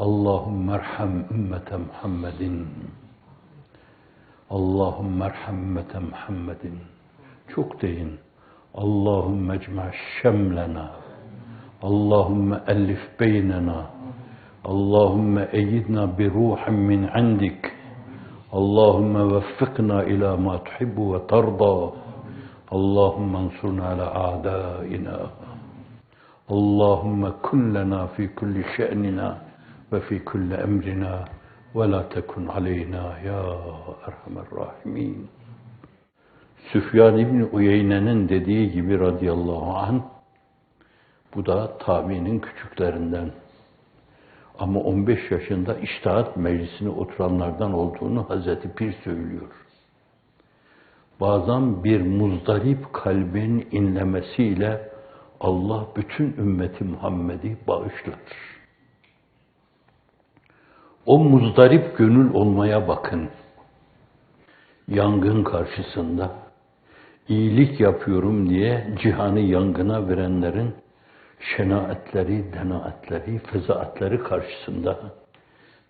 اللهم ارحم أمة محمد. اللهم ارحم أمة محمد. çok deyin. اللهم اجمع شملنا. اللهم ألف بيننا. اللهم أيدنا بروح من عندك. اللهم وفقنا إلى ما تحب وترضى. اللهم انصرنا على أعدائنا. اللهم كن لنا في كل شأننا. Kulli emrina ve la tekun aleyna ya erhamer rahimin. Süfyan İbni Uyeyne'nin dediği gibi radıyallahu anh, bu da tabiinin küçüklerinden. Ama 15 yaşında iştahat meclisine oturanlardan olduğunu Hazreti Pir söylüyor. Bazen bir muzdarip kalbin inlemesiyle Allah bütün ümmeti Muhammed'i bağışlar. O muzdarip gönül olmaya bakın. Yangın karşısında. İyilik yapıyorum diye cihanı yangına verenlerin şenaetleri, denaetleri, fezaatleri karşısında,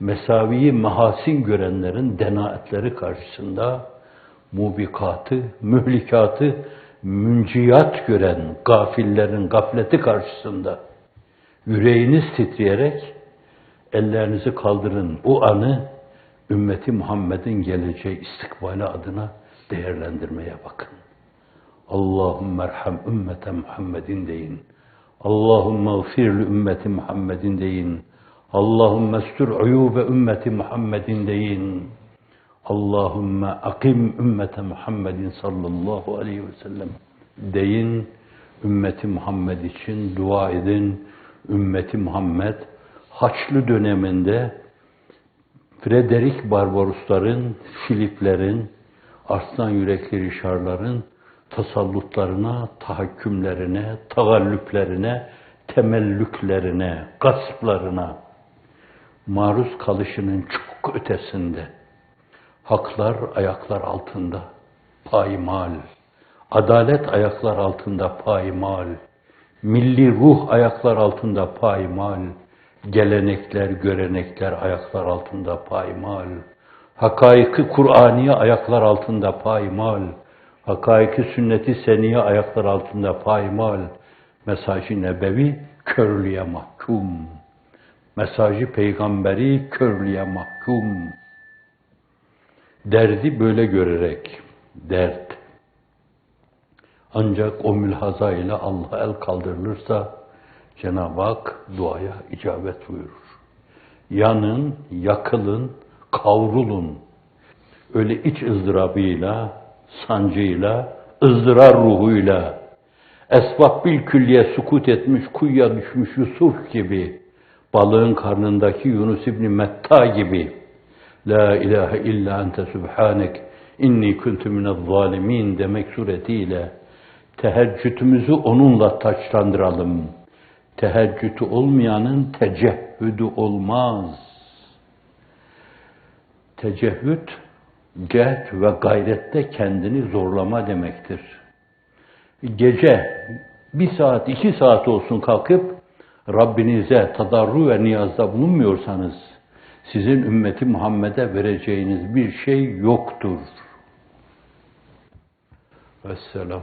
mesaviyi mahasin görenlerin denaetleri karşısında, mubikatı, mühlikatı, münciyat gören gafillerin gafleti karşısında, yüreğiniz titreyerek, ellerinizi kaldırın. O anı, ümmeti Muhammed'in geleceği istikbali adına değerlendirmeye bakın. Allahümme erham ümmete Muhammedin deyin. Allahümme gfir li ümmeti Muhammedin deyin. Allahümme stur uyube ümmeti Muhammedin deyin. Allahümme akim ümmete Muhammedin sallallahu aleyhi ve sellem deyin. Ümmeti Muhammed için dua edin. Ümmeti Muhammed Haçlı döneminde Frederick Barbarosların, Filiplerin, Arslan yürekli Rişarların tasallutlarına, tahakkümlerine, tagallüplerine, temellüklerine, gasplarına maruz kalışının çok ötesinde haklar ayaklar altında paymal, adalet ayaklar altında paymal, milli ruh ayaklar altında paymal, gelenekler, görenekler ayaklar altında paymal, hakaiki Kur'aniye ayaklar altında paymal, hakaiki sünneti seniye ayaklar altında paymal, mesajı nebevi körlüğe mahkum, mesajı peygamberi körlüğe mahkum. Derdi böyle görerek, dert. Ancak o mülhaza ile Allah el kaldırılırsa, Cenab-ı Hak duaya icabet buyurur. Yanın, yakılın, kavrulun. Öyle iç ızdırabıyla, sancıyla, ızdırar ruhuyla, esbab bil külliye sukut etmiş, kuyuya düşmüş Yusuf gibi, balığın karnındaki Yunus İbni Metta gibi, La ilahe illa ente subhanek, inni kuntu minel zalimin demek suretiyle, teheccüdümüzü onunla taçlandıralım. Teheccüdü olmayanın tecehhüdü olmaz. Tecehhüd, cehd ve gayrette kendini zorlama demektir. Gece bir saat, iki saat olsun kalkıp Rabbinize tadarru ve niyazda bulunmuyorsanız sizin ümmeti Muhammed'e vereceğiniz bir şey yoktur. Vesselam.